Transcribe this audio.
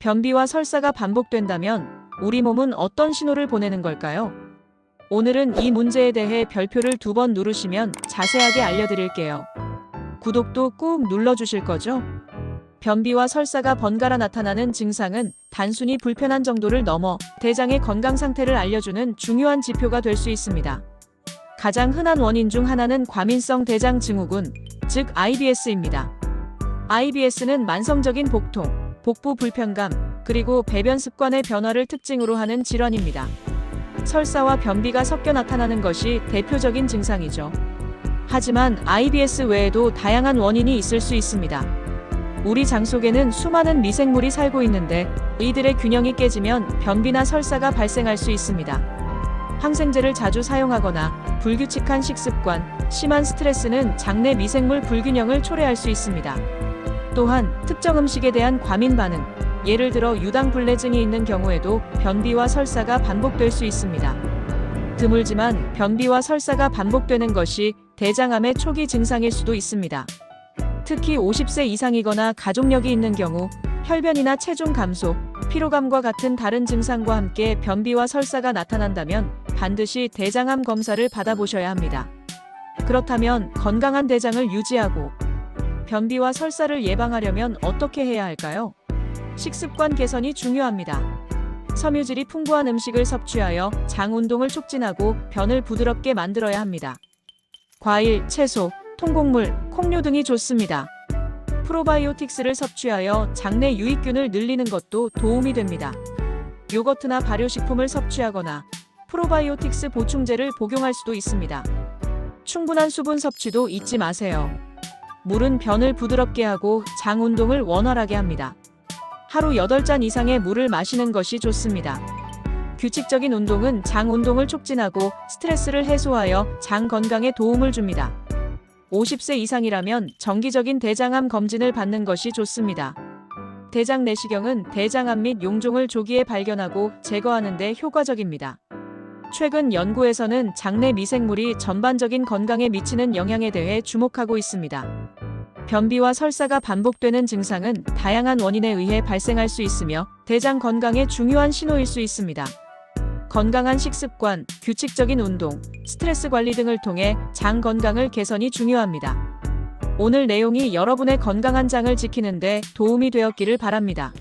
변비와 설사가 반복된다면 우리 몸은 어떤 신호를 보내는 걸까요? 오늘은 이 문제에 대해 별표를 두 번 누르시면 자세하게 알려드릴게요. 구독도 꾹 눌러주실 거죠? 변비와 설사가 번갈아 나타나는 증상은 단순히 불편한 정도를 넘어 대장의 건강 상태를 알려주는 중요한 지표가 될 수 있습니다. 가장 흔한 원인 중 하나는 과민성 대장 증후군, 즉 IBS입니다. IBS는 만성적인 복통, 복부 불편감, 그리고 배변 습관의 변화를 특징으로 하는 질환입니다. 설사와 변비가 섞여 나타나는 것이 대표적인 증상이죠. 하지만 IBS 외에도 다양한 원인이 있을 수 있습니다. 우리 장 속에는 수많은 미생물이 살고 있는데 이들의 균형이 깨지면 변비나 설사가 발생할 수 있습니다. 항생제를 자주 사용하거나 불규칙한 식습관, 심한 스트레스는 장내 미생물 불균형을 초래할 수 있습니다. 또한 특정 음식에 대한 과민 반응, 예를 들어 유당불내증이 있는 경우에도 변비와 설사가 반복될 수 있습니다. 드물지만 변비와 설사가 반복되는 것이 대장암의 초기 증상일 수도 있습니다. 특히 50세 이상이거나 가족력이 있는 경우 혈변이나 체중 감소, 피로감과 같은 다른 증상과 함께 변비와 설사가 나타난다면 반드시 대장암 검사를 받아보셔야 합니다. 그렇다면 건강한 대장을 유지하고 변비와 설사를 예방하려면 어떻게 해야 할까요? 식습관 개선이 중요합니다. 섬유질이 풍부한 음식을 섭취하여 장 운동을 촉진하고 변을 부드럽게 만들어야 합니다. 과일, 채소, 통곡물, 콩류 등이 좋습니다. 프로바이오틱스를 섭취하여 장내 유익균을 늘리는 것도 도움이 됩니다. 요거트나 발효식품을 섭취하거나 프로바이오틱스 보충제를 복용할 수도 있습니다. 충분한 수분 섭취도 잊지 마세요. 물은 변을 부드럽게 하고 장 운동을 원활하게 합니다. 하루 8잔 이상의 물을 마시는 것이 좋습니다. 규칙적인 운동은 장 운동을 촉진하고 스트레스를 해소하여 장 건강에 도움을 줍니다. 50세 이상이라면 정기적인 대장암 검진을 받는 것이 좋습니다. 대장 내시경은 대장암 및 용종을 조기에 발견하고 제거하는 데 효과적입니다. 최근 연구에서는 장내 미생물이 전반적인 건강에 미치는 영향에 대해 주목하고 있습니다. 변비와 설사가 반복되는 증상은 다양한 원인에 의해 발생할 수 있으며 대장 건강에 중요한 신호일 수 있습니다. 건강한 식습관, 규칙적인 운동, 스트레스 관리 등을 통해 장 건강을 개선이 중요합니다. 오늘 내용이 여러분의 건강한 장을 지키는데 도움이 되었기를 바랍니다.